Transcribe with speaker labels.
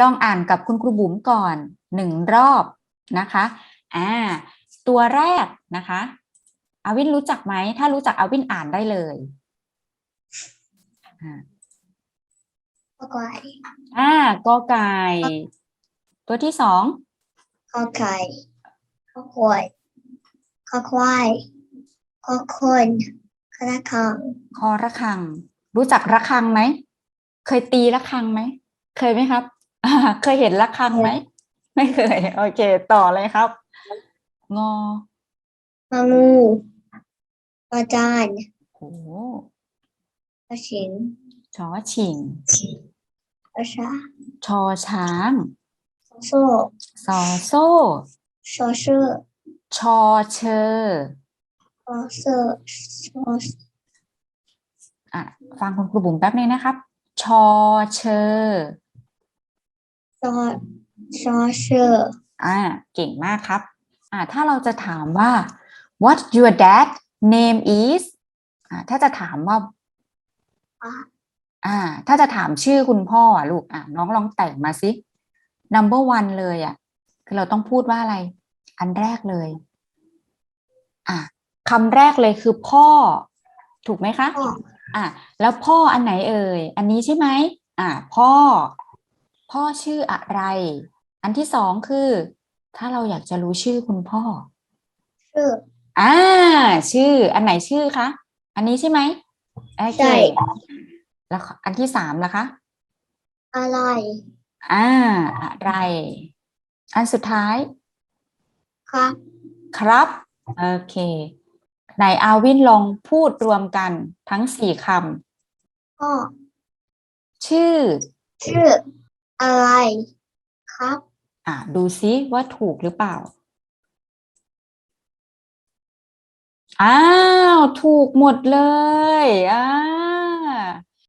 Speaker 1: ลองอ่านกับคุณครูบุ๋มก่อนหนึ่งรอบนะคะอ่าตัวแรกนะคะอาวินรู้จักไหม ถ้ารู้จักอาวินอ่านได้เลยอ่า
Speaker 2: ขอไก่
Speaker 1: อ่ากอไก่ ตัวที่สอง
Speaker 2: ขอไก่ขอควายขอควายขอคนขอระฆัง
Speaker 1: คอระฆัง รู้จักระฆังไหม เคยตีระฆังไหม เคยไหมครับอ่า เคยเห็นระฆังไหม ไม่เคย โอเค ต่อเลยครับ งอ
Speaker 2: งองูงอจาน
Speaker 1: โอ้
Speaker 2: งอชิง
Speaker 1: ชอชิง
Speaker 2: งอชา
Speaker 1: ชอช้าง
Speaker 2: โซ่
Speaker 1: ซอโซ่
Speaker 2: ชอชื่อ
Speaker 1: ชอเชอ
Speaker 2: ชอเสือชอ
Speaker 1: อะ ฟังคุณครูบุ๋มแป๊บนึงนะครับ ชอเชอ
Speaker 2: ชอชอชื่อ
Speaker 1: อ่าเก่งมากครับ อ่าถ้าเราจะถามว่า what your dad name is อ่าถ้าจะถามว่า
Speaker 2: อะ
Speaker 1: อ่าถ้าจะถามชื่อคุณพ่ออะลูกอะน้องลองแต่งมาสิ number one เลยอะ คือเราต้องพูดว่าอะไร อันแรกเลย อะคำแรกเลยคือพ่อ ถูกไหมคะ
Speaker 2: พ่อ
Speaker 1: อะแล้วพ่ออันไหนเอ่ย อันนี้ใช่ไหมอะพ่อ พ่อชื่ออะไร อันที่สองคือ ถ้าเราอยากจะรู้ชื่อคุณพ่อ
Speaker 2: ชื่อ
Speaker 1: อ่า ชื่อ อันไหนชื่อคะ อันนี้ใช่ไหมโอเค
Speaker 2: ใช่
Speaker 1: แล้วอันที่สามล่ะคะ
Speaker 2: อะไร
Speaker 1: อ่า อะไร อันสุดท้าย
Speaker 2: ครับ
Speaker 1: ครับ โอเคไหนอาวินลองพูดรวมกันทั้งสี่ค
Speaker 2: พ่อำ
Speaker 1: ชื่อ
Speaker 2: ชื่อ อะไร ครับ
Speaker 1: อ่าดูซิว่าถูกหรือเปล่า อ้าว ถูกหมดเลย อ้า